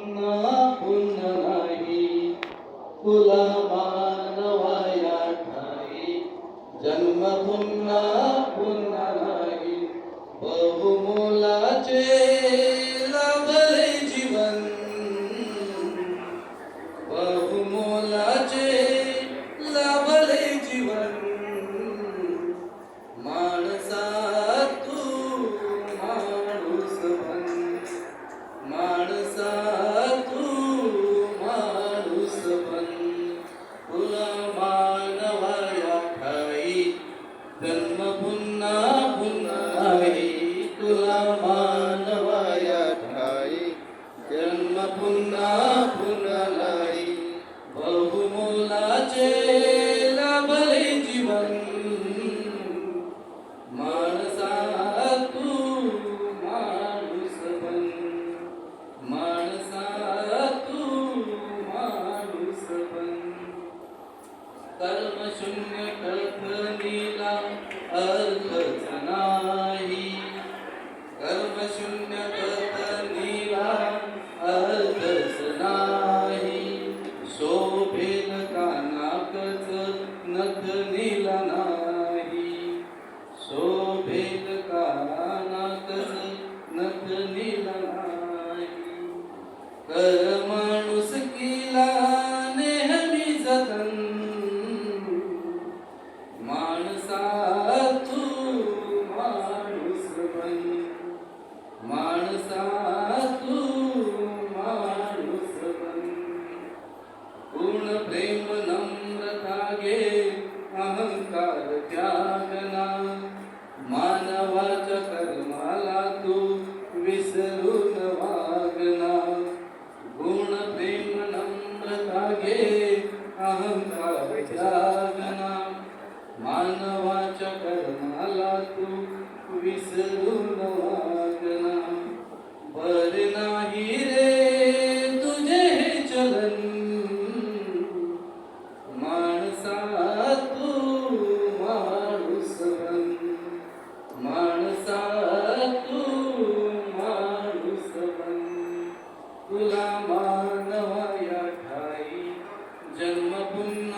पुन्हा पुन्हा नाही तुला कर्म शून्य कल्पनीला अर्थच नाही. कर्म शून्य कल्पनीला अर्थच नाही. शोभेन कानाकच नख नीला नाही. शोभेन कानाकच नख नीला नाही. कर्म अंकाना मानवाच्या कर्णाला तू विसरू 여러분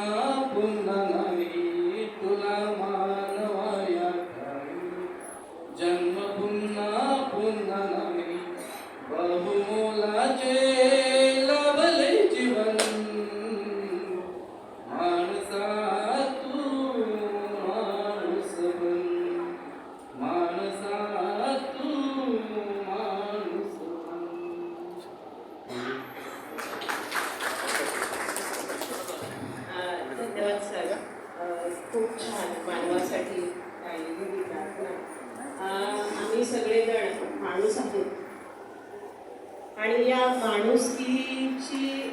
मानवासाठी राहिलेली ही प्रार्थना आम्ही सगळेजण माणूस आहोत. आणि या माणुसकीची